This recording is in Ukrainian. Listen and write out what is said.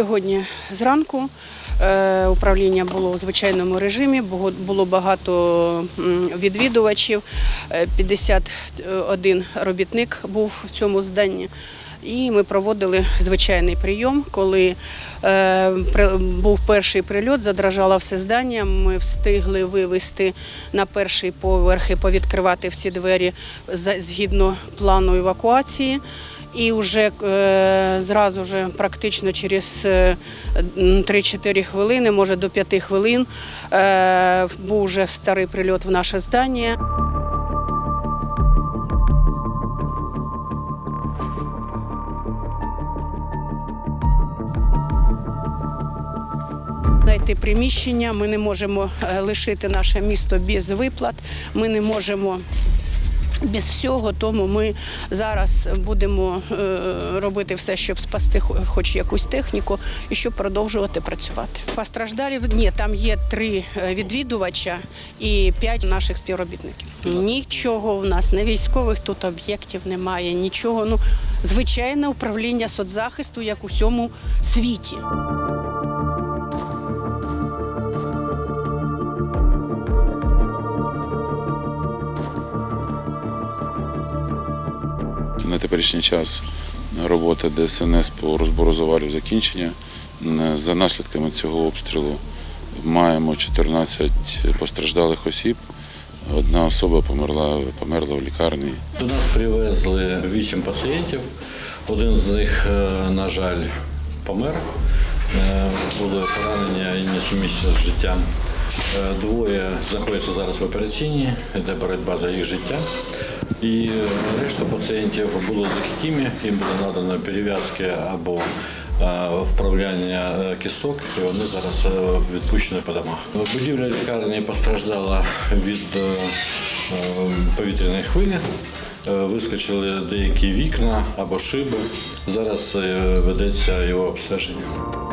Сьогодні зранку е, управління було у звичайному режимі, було- багато відвідувачів, е, 51 робітник був в цьому зданні. І ми проводили звичайний прийом, коли е, був перший прильот, задрожало все здання. Ми встигли вивести на перший поверх і повідкривати всі двері згідно плану евакуації. І вже е, зразу ж практично через е, м, 3-4 хвилини, може до 5 хвилин, е, був вже старий прильот в наше здання. Знайти приміщення, ми не можемо е, лишити наше місто без виплат, ми не можемо без всього, тому ми зараз будемо е, робити все, щоб спасти хоч якусь техніку і щоб продовжувати працювати. Постраждалів ні, там є три е, відвідувача і п'ять наших співробітників. Нічого в нас, не військових тут об'єктів немає, нічого. Ну, звичайне управління соцзахисту, як у всьому світі. На теперішній час робота ДСНС по розбору завалів закінчення. За наслідками цього обстрілу маємо 14 постраждалих осіб. Одна особа померла, померла в лікарні. До нас привезли вісім пацієнтів. Один з них, е, на жаль, помер. Е, Були поранення і несумісні з життям. Е, Двоє знаходяться зараз в операційній, йде боротьба за їх життя. І решта пацієнтів були легкими, їм було надано перев'язки або е, вправляння е, кісток, і вони зараз відпущені по домах. Будівля лікарні постраждала від повітряної хвилі. Вискочили деякі вікна або шиби. Зараз ведеться його обстеження.